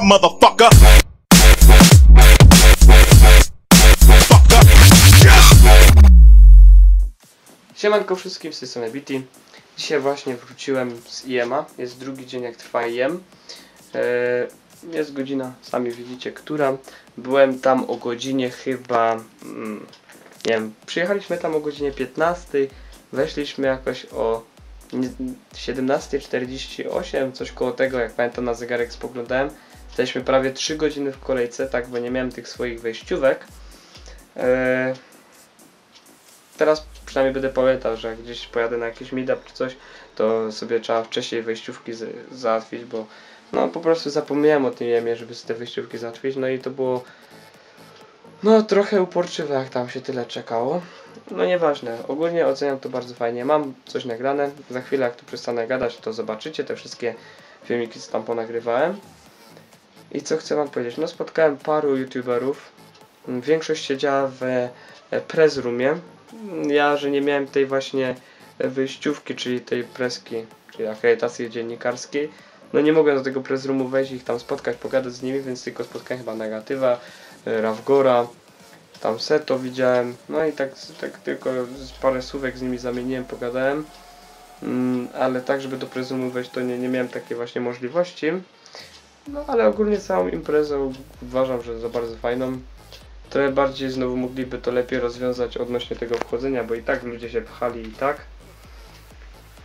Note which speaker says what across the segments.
Speaker 1: my motherfucker.
Speaker 2: Siemanko wszystkim, z tej strony BT. Dzisiaj właśnie wróciłem z IEMA. Jest drugi dzień jak trwa IEM. Eee, Jest godzina, sami widzicie, która. Byłem tam o godzinie chyba, mm, nie wiem, przyjechaliśmy tam o godzinie 15. Weszliśmy jakoś o nie- 17.48, coś koło tego, jak pamiętam na zegarek spoglądałem. Staliśmy prawie 3 godziny w kolejce, tak, bo nie miałem tych swoich wejściówek. Eee, teraz przynajmniej będę pamiętał, że gdzieś pojadę na jakiś meetup czy coś, to sobie trzeba wcześniej wejściówki z, załatwić, bo no po prostu zapomniałem o tym jemie, żeby sobie te wejściówki załatwić, no i to było no trochę uporczywe, jak tam się tyle czekało. No nieważne, ogólnie oceniam to bardzo fajnie. Mam coś nagrane, za chwilę jak tu przestanę gadać, to zobaczycie te wszystkie filmiki, co tam ponagrywałem. I co chcę wam powiedzieć, no spotkałem paru youtuberów, większość siedziała w e, press roomie, ja, że nie miałem tej właśnie wyjściówki, czyli tej preski, czyli akredytacji dziennikarskiej, no nie mogłem do tego press roomu wejść ich tam spotkać, pogadać z nimi, więc tylko spotkałem chyba Negatywa, e, Rawgora, tam Seto widziałem, no i tak, tak tylko parę słówek z nimi zamieniłem, pogadałem, mm, ale tak, żeby do press wejść, to nie, nie miałem takiej właśnie możliwości. No ale ogólnie całą imprezę uważam, że za bardzo fajną trochę bardziej znowu mogliby to lepiej rozwiązać odnośnie tego wchodzenia, bo i tak ludzie się pchali i tak.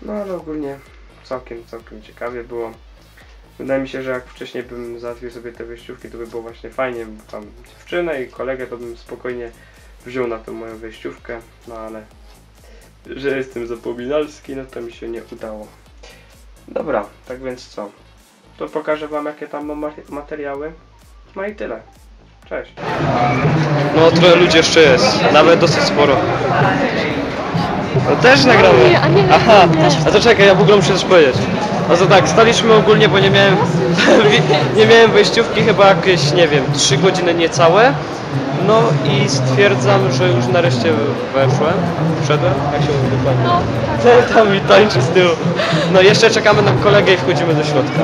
Speaker 2: No ale ogólnie całkiem, całkiem ciekawie było. Wydaje mi się, że jak wcześniej bym załatwił sobie te wejściówki, to by było właśnie fajnie, bo tam dziewczynę i kolegę to bym spokojnie wziął na tę moją wejściówkę, no ale że jestem zapominalski, no to mi się nie udało. Dobra, tak więc co? To pokażę wam jakie tam mam mate- materiały. No i tyle. Cześć. No trochę ludzi jeszcze jest, nawet dosyć sporo. No też nagramy. Aha, a to czekaj, ja w ogóle muszę coś powiedzieć. No to tak, staliśmy ogólnie, bo nie miałem, nie miałem wejściówki chyba jakieś, nie wiem, 3 godziny niecałe. No i stwierdzam, że już nareszcie weszłem, wszedłem, jak się mówi dokładnie.
Speaker 3: No,
Speaker 2: Ten tam mi tańczy z tyłu. No jeszcze czekamy na kolegę i wchodzimy do środka.